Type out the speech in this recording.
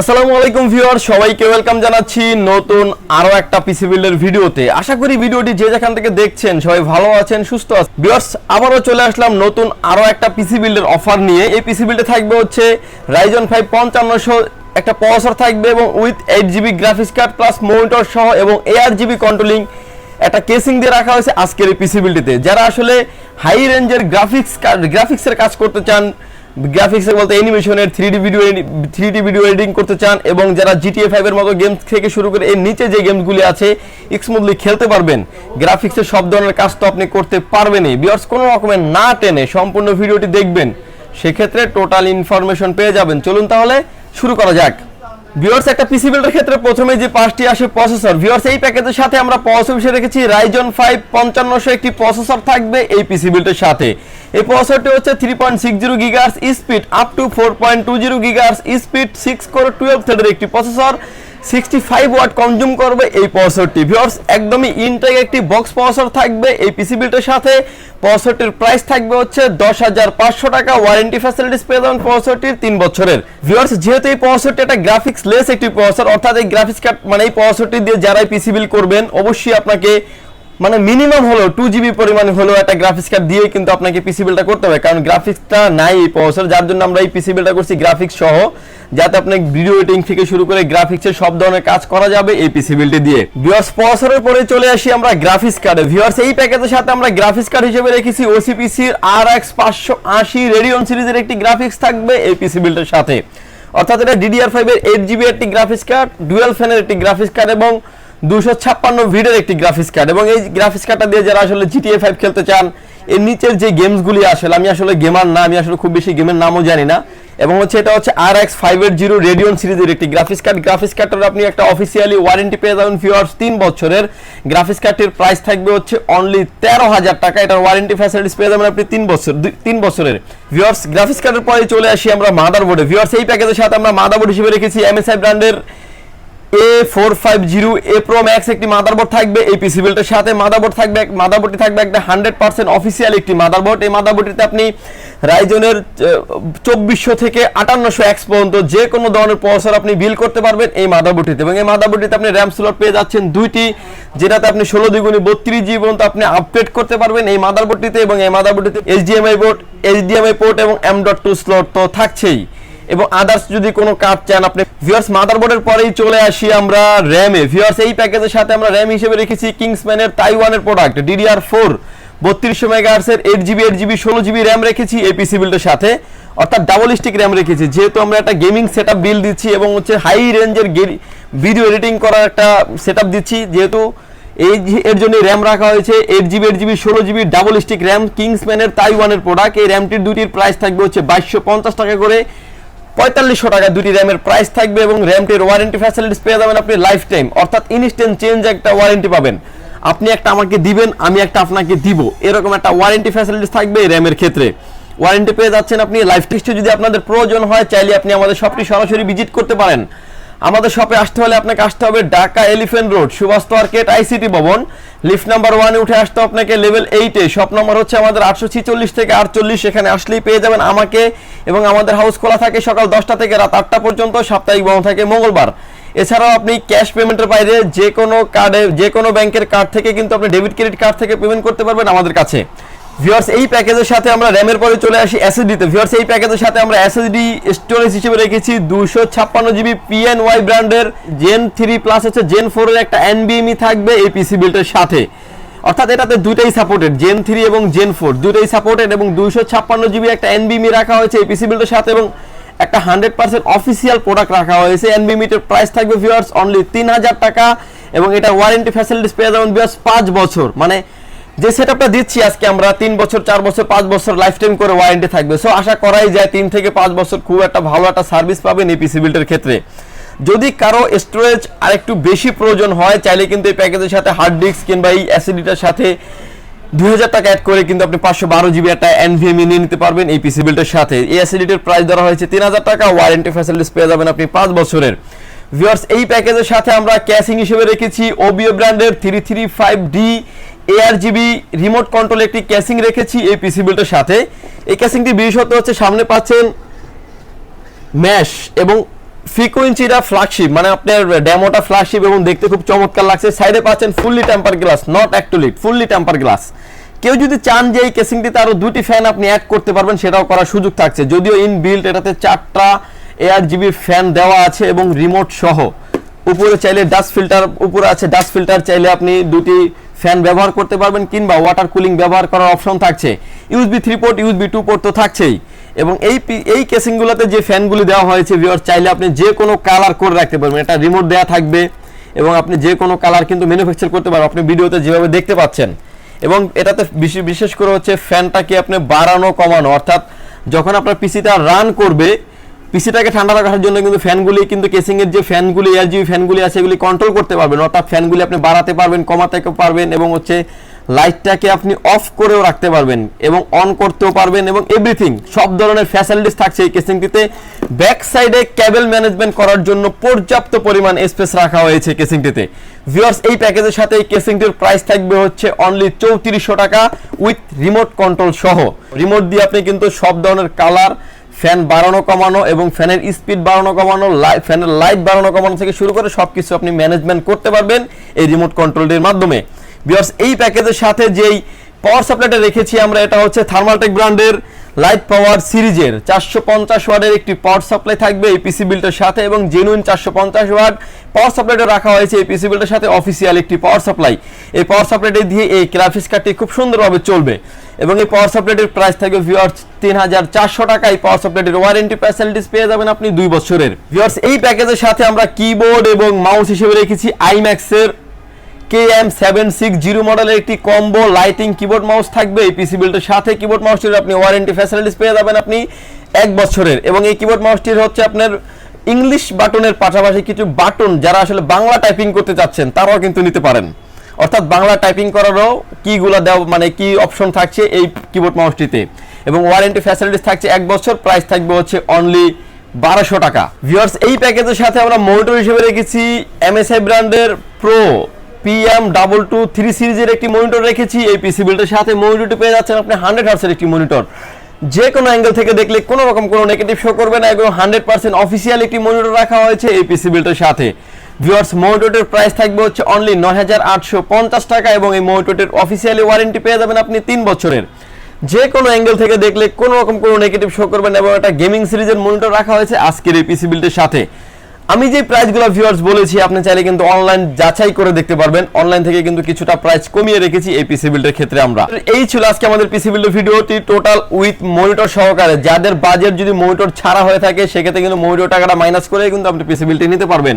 আসসালামু আলাইকুম ভিউয়ার সবাইকে ওয়েলকাম জানাচ্ছি নতুন আরও একটা পিসি বিল্ডের ভিডিওতে। আশা করি ভিডিওটি যে যেখান থেকে দেখছেন সবাই ভালো আছেন, সুস্থ আছেন। ভিউয়ার্স, আবারও চলে আসলাম নতুন আরও একটা পিসি বিল্ডের অফার নিয়ে। এই পিসি বিল্ডে থাকবে হচ্ছে রাইজন ফাইভ পঞ্চান্নশো, একটা প্রসেসর থাকবে এবং with eight GB graphics card plus monitor সহ এবং এআর জিবি কন্ট্রোলিং একটা কেসিং দিয়ে রাখা হয়েছে আজকের এই পিসি বিল্ডিতে। যারা আসলে হাই রেঞ্জের গ্রাফিক্স কার্ড গ্রাফিক্সের কাজ করতে চান গ্রাফিক্সের বলতে অ্যানিমেশনের three D video three D video editing করতে চান এবং যারা জিটিএ ফাইভের মতো গেম থেকে শুরু করে এর নিচে যে গেমসগুলি আছে স্মুথলি খেলতে পারবেন। গ্রাফিক্সের সব ধরনের কাজ তো আপনি করতে পারবেনই। বিয়ার্স কোনো রকমের না টেনে সম্পূর্ণ ভিডিওটি দেখবেন। সেক্ষেত্রে টোটাল ইনফরমেশন পেয়ে যাবেন। চলুন তাহলে শুরু করা যাক। ভিউয়ার্স একটা পিসি বিল্ডের ক্ষেত্রে প্রথমে যে পাঁচটি আসে প্রসেসর ভিউয়ার্স এই প্যাকেজের সাথে আমরা প্রসেসর হিসেবে রেখেছি। রাইজন ফাইভ পঞ্চান্নশো একটি প্রসেসর থাকবে এই পিসি বিল্ডের সাথে। এই প্রসেসরটি হচ্ছে three point six zero gigahertz speed up to four point two zero gigahertz speed six core twelve থ্রেডের একটি processor sixty five watt consume করবে এই পঁয়ষট্টি ভিওর্স একদমই ইনটেক একটি বক্স পঁয়ষট্টি থাকবে, এই পিসি বিল্ডের সাথে। পঁয়ষট্টির প্রাইস থাকবে হচ্ছে দশ হাজার পাঁচশো টাকা। ওয়ারেন্টি ফ্যাসিলিটিস পেয়ে যাবেন পঁয়ষট্টির তিন বছরের। ভিওর্স যেহেতু এই পঁয়ষট্টি একটা গ্রাফিক্স লেস একটি প্রসেসর অর্থাৎ এই গ্রাফিক্স কার্ড মানে এই পঁয়ষট্টি দিয়ে যারাই পিসি বিল করবেন, অবশ্যই আপনাকে মানে মিনিমাম হলো টু জিবি পরিমাণ হলো একটা গ্রাফিক্স কার্ড দিয়ে কিন্তু আপনাকে পিসি বিলটা করতে হবে। কারণ গ্রাফিক্সটা নাই এই প্রসেসর যার জন্য আমরা এই পিসি বিলটা করছি গ্রাফিক্স সহ, যাতে আপনি ভিডিও এডিটিং থেকে শুরু করে গ্রাফিক্সের সব ধরনের কাজ করা যাবে এই পিসি বিলটি দিয়ে। ভিউয়ার্স প্রসেসরের পরে চলে আসি আমরা গ্রাফিক্স কার্ডে ভিউয়ার্স এই প্যাকেজের সাথে আমরা গ্রাফিক্স কার্ড হিসেবে রেখেছি ওসিপিসির আর এক্স পাঁচশো আশি রেডিয়ন সিরিজের একটি গ্রাফিক্স থাকবে এই পিসি বিলটার সাথে। অর্থাৎ এটা ডিডিআর ফাইভের এইট জিবি একটি গ্রাফিক্স কার্ড ডুয়েল ফ্যানের একটি গ্রাফিক্স কার্ড এবং দুশো ছাপ্পান্ন ভিডের একটি গ্রাফিক্স কার্ড এবং এই গ্রাফিক্স কার্ডটা দিয়ে যারা আসলে জিটিএ ফাইভ খেলতে চান, এর নিচের যে গেমসগুলি আসলে, আমি আসলে গেমার না, আমি আসলে খুব বেশি গেমের নামও জানি না। এবং হচ্ছে এটা হচ্ছে R X five eight zero Radeon সিরিজের একটি গ্রাফিক্স কার্ড গ্রাফিক্স কার্ডটার আপনি একটা অফিসিয়ালি ওয়ারেন্টি পেয়ে যাবেন ফিওয়ার্স তিন বছরের। গ্রাফিক্স কার্ডটির প্রাইস থাকবে হচ্ছে অনলি তেরো হাজার টাকা। এটার ওয়ারেন্টি ফ্যাসিলিটিস পেয়ে যাবেন আপনি তিন বছর তিন বছরের। ভিওয়ার্স গ্রাফিক্স কার্ডের পরে চলে আসি আমরা মাদারবোর্ডে ভিওয়ার্স এই প্যাকেজের সাথে আমরা মাদারবোর্ড হিসেবে রেখেছি এমএসআই ব্র্যান্ডের A four five zero A pro max একটি মাদারবোর্ড থাকবে, এই পিসি বিল্ডের সাথে মাদারবোর্ড থাকবে মাদারবোর্ডটি থাকবে একটা হান্ড্রেড পার্সেন্ট অফিসিয়াল একটি মাদারবোর্ড এই মাদারবোর্ডটিতে আপনি রাইজনের চব্বিশশো থেকে আটান্নশো এক্স পর্যন্ত যে কোনো ধরনের প্রসেসর আপনি বিল করতে পারবেন এই মাদারবোর্ডটিতে এবং এই মাদারবোর্ডটিতে আপনি র্যাম স্লট পেয়ে যাচ্ছেন দুইটি, যেটাতে আপনি ষোলো দ্বিগুণী বত্রিশ জিবি পর্যন্ত আপনি আপগ্রেড করতে পারবেন এই মাদারবোর্ডটিতে এবং এই মাদারবোর্ডটিতে এইচডিএমআই বোর্ড এইচডিএমআই পোর্ট এবং এম ডট টু স্লট তো থাকছেই। এবং আদার্স যদি কোনো কার্ড চান, আপনি ভিউয়ার্স মাদারবোর্ডের পরেই চলে আসি আমরা র্যামে ভিউয়ার্স এই প্যাকেজের সাথে আমরা র্যাম হিসেবে রেখেছি কিংসম্যানের তাইওয়ানের প্রোডাক্ট ডিডিআর ফোর বত্রিশশো মেগাহার্সের এইট জিবি এইট জিবি ষোলো জিবি র্যাম রেখেছি এই পিসি বিল্ডের সাথে। অর্থাৎ ডাবল স্টিক র্যাম রেখেছি। যেহেতু আমরা একটা গেমিং সেট বিল দিচ্ছি এবং হচ্ছে হাই রেঞ্জের ভিডিও এডিটিং করার একটা সেট দিচ্ছি, যেহেতু এই এর জন্য র্যাম রাখা হয়েছে। এইট জিবি এইট জিবি ষোলো জিবি ডাবল স্টিক র্যাম কিংসম্যানের তাইওয়ানের প্রোডাক্ট এই র্যামটির দুটির প্রাইস থাকবে হচ্ছে বাইশশো পঞ্চাশ টাকা করে। পঁয়তাল্লিশশো টাকা দুটি র্যামের প্রাইস থাকবে এবং র্যামটির ওয়ারেন্টি ফ্যাসিলিটিস পেয়ে যাবেন আপনি লাইফ টাইম অর্থাৎ ইনস্ট্যান্ট চেঞ্জ একটা ওয়ারেন্টি পাবেন। আপনি একটা আমাকে দিবেন, আমি একটা আপনাকে দিব। এরকম একটা ওয়ারেন্টি ফ্যাসিলিটিস থাকবে র্যামের ক্ষেত্রে। ওয়ারেন্টি পেয়ে যাচ্ছেন আপনি লাইফ টেস্টে যদি আপনাদের প্রয়োজন হয়, চাইলে আপনি আমাদের শপটি সরাসরি ভিজিট করতে পারেন। আমাদের শপে আসতে হলে আপনাকে আসতে হবে Dhaka elephant road Subhash market ICT Bhaban. Lift number ওয়ানে উঠে আসতে আপনাকে লেভেল এইটে শপ নম্বর হচ্ছে আমাদের আটশো ছিচল্লিশ থেকে আটচল্লিশ, এখানে আসলেই পেয়ে যাবেন আমাকে এবং আমাদের হাউস খোলা থাকে সকাল দশটা থেকে রাত আটটা পর্যন্ত, সাপ্তাহিক বন্ধ থাকে মঙ্গলবার। এছাড়াও আপনি ক্যাশ পেমেন্টের বাইরে যে কোনো কার্ডে যে কোনো ব্যাংকের কার্ড থেকে কিন্তু আপনি ডেবিট ক্রেডিট কার্ড থেকে পেমেন্ট করতে পারবেন আমাদের কাছে। ভিউয়ার্স এই প্যাকেজের সাথে আমরা র্যামের পরে চলে আসি এসএসডিতে ভিউয়ার্স এই প্যাকেজের সাথে আমরা এসএসডি স্টোরেজ হিসেবে রেখেছি দুশো ছাপ্পান্ন জিবি পিএনওয়াই ব্র্যান্ডের। জেন থ্রি প্লাস হচ্ছে জেন ফোরের একটা এনবিএমই থাকবে এই পিসি বিল্টের সাথে। অর্থাৎ এটাতে দুটাই সাপোর্টেড জেন থ্রি এবং জেন ফোর দুটাই সাপোর্টেড এবং দুইশো ছাপ্পান্ন জিবি একটা এনবিএমই রাখা হয়েছে এই পিসি বিল্টের সাথে এবং একটা হান্ড্রেড পার্সেন্ট অফিসিয়াল প্রোডাক্ট রাখা হয়েছে। এনবিএমিটের প্রাইস থাকবে ভিউয়ার্স অনলি তিন হাজার টাকা এবং এটা ওয়ারেন্টি ফ্যাসিলিটিস পেয়ে যাবেন ভিউয়ার্স পাঁচ বছর। মানে যে সেটআপটা দিচ্ছি আজকে আমরা তিন বছর, চার বছর, পাঁচ বছর লাইফ টাইম করে ওয়ারেন্টি থাকবে। সো আশা করাই যায় তিন থেকে পাঁচ বছর খুব একটা ভালো একটা সার্ভিস পাবেন এই পিসি বিল্ডের ক্ষেত্রে। যদি কারও স্টোরেজ আর একটু বেশি প্রয়োজন হয়, চাইলে কিন্তু এই প্যাকেজের সাথে হার্ড ডিস্ক কিংবা এই অ্যাসিডিটার সাথে দুই হাজার টাকা অ্যাড করে কিন্তু আপনি পাঁচশো বারো জিবি একটা এনভিএমই নিয়ে নিতে পারবেন এই পিসি বিল্ডের সাথে। এই অ্যাসিডিটির প্রাইস ধরা হয়েছে তিন হাজার টাকা ওয়ারেন্টি ফ্যাসিলিটিস পেয়ে যাবেন আপনি পাঁচ বছরের। ভিউয়ার্স এই প্যাকেজের সাথে আমরা ক্যাশিং হিসেবে রেখেছি ওবিও ব্র্যান্ডের three three five D ARGB remote control একটি ক্যাসিং রেখেছি এই পিসি বিল্ডের সাথে। এই ক্যাসিংটি বিশেষত হচ্ছে সামনে পাচ্ছেন ম্যাশ এবং ফ্রিকোয়েন্সিটা ফ্ল্যাগশিপ মানে আপনার ডেমোটা ফ্ল্যাগশিপ এবং দেখতে খুব চমৎকার লাগছে। সাইডে পাচ্ছেন fully temper glass not actually fully temper glass কেউ যদি চান যে এই কেসিংটিতে আরও দুটি ফ্যান আপনি অ্যাড করতে পারবেন, সেটাও করার সুযোগ থাকছে। যদিও ইন বিল্ড এটাতে চারটা এয়ার জিবি ফ্যান দেওয়া আছে এবং রিমোট সহ। উপরে চাইলে ডাস্ট ফিল্টার উপরে আছে ডাস্ট ফিল্টার চাইলে আপনি দুটি ফ্যান ব্যবহার করতে পারবেন কিংবা ওয়াটার কুলিং ব্যবহার করার অপশন থাকছে। USB three port USB two port তো থাকছেই। এবং এই এই কেসিংগুলোতে যে ফ্যানগুলি দেওয়া হয়েছে ভিউয়ার চাইলে আপনি যে কোনো কালার করে রাখতে পারবেন। এটা রিমোট দেওয়া থাকবে এবং আপনি যে কোনো কালার কিন্তু ম্যানুফ্যাকচার করতে পারবেন। আপনি ভিডিওতে যেভাবে দেখতে পাচ্ছেন। এবং এটাতে বিশেষ করে হচ্ছে ফ্যানটাকে আপনি বাড়ানো, কমানো। অর্থাৎ যখন আপনার পিসিটা রান করবে পিসিটাকে ঠান্ডা রাখার জন্য কিন্তু ফ্যানগুলি কিন্তু কেসিং এর যে ফ্যানগুলি, এলজিবি ফ্যানগুলি আছে, এগুলি কন্ট্রোল করতে পারবেন। অর্থাৎ ফ্যানগুলি আপনি বাড়াতে পারবেন, কমাতে পারবেন এবং হচ্ছে লাইটটাকে আপনি অফ করেও রাখতে পারবেন এবং অন করতেও পারবেন এবং এভরিথিং সব ধরনের ফ্যাসিলিটিস থাকছে এই কেসিংটিতে। ব্যাক সাইডে ক্যাবেল ম্যানেজমেন্ট করার জন্য পর্যাপ্ত পরিমাণ স্পেস রাখা হয়েছে কেসিংটিতে। ভিউয়ার্স এই প্যাকেজের সাথে এই কেসিংটির প্রাইস থাকবে হচ্ছে অনলি চৌত্রিশশো টাকা উইথ রিমোট কন্ট্রোল সহ। রিমোট দিয়ে আপনি কিন্তু সব ধরনের কালার ফ্যান বাড়ানো কমানো এবং ফ্যানের স্পিড বাড়ানো কমানো ফ্যানের লাইট বাড়ানো কমানো থেকে শুরু করে সবকিছু আপনি ম্যানেজমেন্ট করতে পারবেন এই রিমোট কন্ট্রোলটির মাধ্যমে। বিকজ এই প্যাকেজের সাথে যেই পাওয়ার সাপ্লাইটা রেখেছি আমরা, এটা হচ্ছে থার্মালটেক ব্র্যান্ডের লাইট পাওয়ার সিরিজের। চারশো পঞ্চাশ ওয়াটের একটি পাওয়ার সাপ্লাই থাকবে এই পিসি বিলটার সাথে এবং জেনুইন চারশো পঞ্চাশ ওয়াট পাওয়ার সাপ্লাইটা রাখা হয়েছে এই পিসি বিলটার সাথে অফিসিয়াল একটি পাওয়ার সাপ্লাই। এই পাওয়ার সাপ্লাইটি দিয়ে এই গ্রাফিক্স কার্ডটি খুব সুন্দরভাবে চলবে। এবং এই পাওয়ার সাপ্লাইটির প্রাইস থাকবে ভিউয়ার্স তিন হাজার চারশো টাকা। এই পাওয়ার সাপ্লাইটির ওয়ারেন্টি ফ্যাসিলিটিস পেয়ে যাবেন আপনি দুই বছরের। ভিউয়ার্স এই প্যাকেজের সাথে আমরা কিবোর্ড এবং মাউস হিসেবে রেখেছি আইম্যাক্সের K M seven six zero মডেলের একটি কম্বো লাইটিং কিবোর্ড মাউস থাকবে। এই পিসি বিল্ডের সাথে কিবোর্ড মাউসটির আপনি ওয়ারেন্টি ফ্যাসিলিটিস পেয়ে যাবেন আপনি এক বছরের। এবং এই কিবোর্ড মাউসটির হচ্ছে আপনার ইংলিশ বাটনের পাশাপাশি কিছু বাটন যারা আসলে বাংলা টাইপিং করতে চাচ্ছেন, তারাও কিন্তু নিতে পারেন। অর্থাৎ বাংলা টাইপিং করারও কিগুলো দেওয়া মানে কি অপশন থাকছে এই কিবোর্ড মাউসটিতে এবং ওয়ারেন্টি ফ্যাসিলিটিস থাকছে এক বছর প্রাইস থাকবে হচ্ছে অনলি বারোশো টাকা। ভিউয়ার্স এই প্যাকেজের সাথে আমরা মনিটর হিসেবে রেখেছি এমএসআই ব্র্যান্ডের pro PM double two three সিরিজের একটি মনিটর রেখেছি। এই পিসি বিল্ডের সাথে মনিটরটি পেয়ে যাচ্ছেন আপনি হান্ড্রেড হার্সের একটি মনিটর যে কোনো অ্যাঙ্গেল থেকে দেখলে কোনো রকম কোনো নেগেটিভ শো করবে না এবং হান্ড্রেড পার্সেন্ট অফিসিয়াল একটি মনিটর রাখা হয়েছে এই পিসি বিল্ডের সাথে। ভিউয়ার্স মনিটরের প্রাইস থাকবে হচ্ছে অনলি নয় হাজার আটশো পঞ্চাশ টাকা এবং এই মনিটরের অফিসিয়ালি ওয়ারেন্টি পেয়ে যাবেন আপনি তিন বছরের। যে কোনো অ্যাঙ্গেল থেকে দেখলে কোনো রকম কোনো নেগেটিভ শো করবেন এবং একটা গেমিং সিরিজের মনিটর রাখা হয়েছে আজকের এই পিসি বিল্ডের সাথে। আমি যে প্রাইসগুলো ভিউয়ার্স বলেছি, আপনি চাইলে কিন্তু অনলাইন যাচাই করে দেখতে পারবেন। অনলাইন থেকে কিন্তু কিছুটা প্রাইস কমিয়ে রেখেছি এই পিসি বিল্ডের ক্ষেত্রে আমরা। এই ছিল আজকে আমাদের পিসি বিল্ডের ভিডিওটি টোটাল উইথ মনিটর সহকারে। যাদের বাজেট যদি মনিটর ছাড়া হয়ে থাকে, সেক্ষেত্রে কিন্তু মনিটর টাকাটা মাইনাস করে কিন্তু আপনি পিসি বিলটি নিতে পারবেন।